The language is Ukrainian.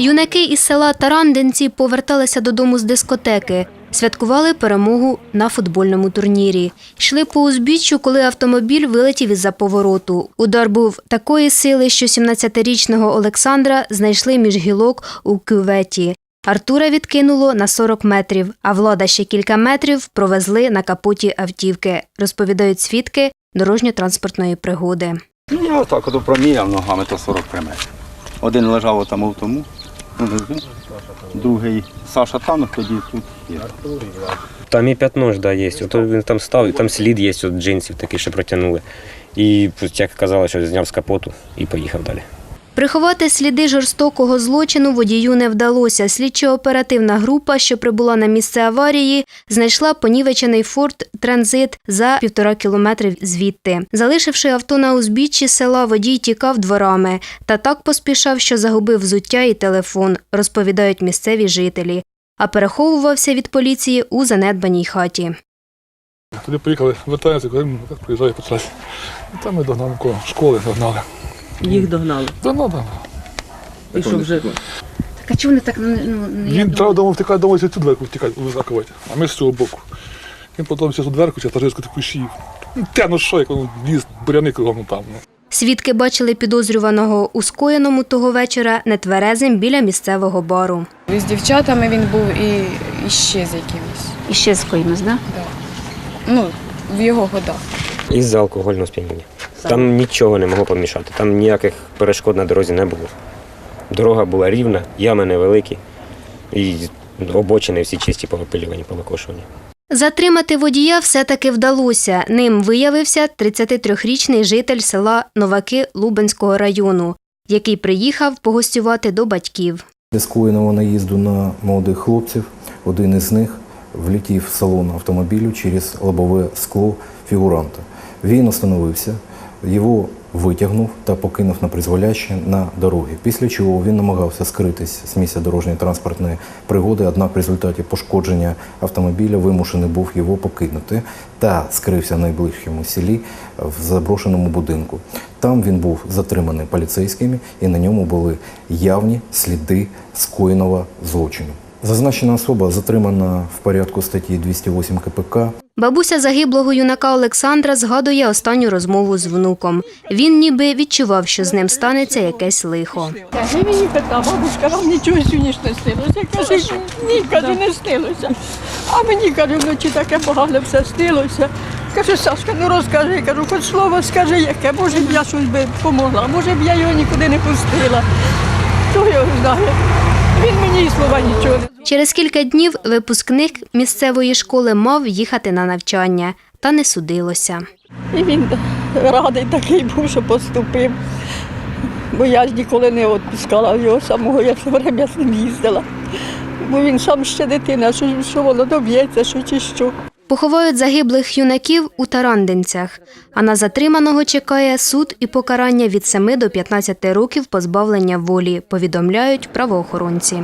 Юнаки із села Тарандинці поверталися додому з дискотеки. Святкували перемогу на футбольному турнірі. Йшли по узбіччю, коли автомобіль вилетів із-за повороту. Удар був такої сили, що 17-річного Олександра знайшли між гілок у кюветі. Артура відкинуло на 40 метрів, а влада ще кілька метрів провезли на капоті автівки, розповідають свідки дорожньо-транспортної пригоди. Ну, я отак от проміряв ногами, то 43 метри. Один лежав отам у тому, другий Саша Танов тоді тут є. Там і п'ятно ж да, є. Ото він там став, і там слід є от джинсів такі що протягнули. І як казали, що зняв з капоту і поїхав далі. Приховати сліди жорстокого злочину водію не вдалося. Слідчо-оперативна група, що прибула на місце аварії, знайшла понівечений форт транзит за півтора кілометри звідти. Залишивши авто на узбіччі села, водій тікав дворами та так поспішав, що загубив взуття і телефон, розповідають місцеві жителі. А переховувався від поліції у занедбаній хаті. Тоді поїхали, вертаємося, коли ну, так приїжджає по там ми догнали школи, догнали. Їх догнали. Догнали, догнали. І що вже Так а чому не так ну, не Він треба дома втікати, дома цю дверку втікати, закувати, а ми з цього боку. Він потім цю дверку, чи тажирську таку шів. Ну, те, ну що, як він ліз, буряни кругом там. Ну. Свідки бачили підозрюваного у скоєному того вечора нетверезим біля місцевого бару. І з дівчатами він був і, і ще з якимось. І ще з коїмось, да? Ну, в його годах. Із-за алкогольного сп'яніння. Там нічого не могло помішати, там ніяких перешкод на дорозі не було. Дорога була рівна, ями невеликі, і обочини всі чисті повипилювані, повикошувані. Затримати водія все-таки вдалося. Ним виявився 33-річний житель села Новаки Лубенського району, який приїхав погостювати до батьків. З скоєного наїзду на молодих хлопців один із них влетів в салон автомобілю через лобове скло фігуранта. Він остановився, його витягнув та покинув на призволяще на дорогі. Після чого він намагався скритись з місця дорожньої транспортної пригоди, однак в результаті пошкодження автомобіля вимушений був його покинути та скрився в найближчому селі в заброшеному будинку. Там він був затриманий поліцейськими і на ньому були явні сліди скоєного злочину. Зазначена особа затримана в порядку статті 208 КПК. Бабуся загиблого юнака Олександра згадує останню розмову з внуком. Він ніби відчував, що з ним станеться якесь лихо. Каже, мені питав, бабушка, вам нічого сьогодні не снилося. Каже, ні, кажу, не снилося. А мені каже, вночі таке погане все снилося. Каже, Сашка, ну розкажи, кажу, хоч слово скажи, яке, може б я щось би помогла, може б я його нікуди не пустила. Хто його знає? Він мені і слова нічого не Через кілька днів випускник місцевої школи мав їхати на навчання, та не судилося. І він радий такий був, що поступив. Бо я ж ніколи не відпускала його самого, я все время з ним їздила. Бо він сам ще дитина, що, що воно доб'ється, що чи що. Поховають загиблих юнаків у Тарандинцях, а на затриманого чекає суд і покарання від 7 до 15 років позбавлення волі, повідомляють правоохоронці.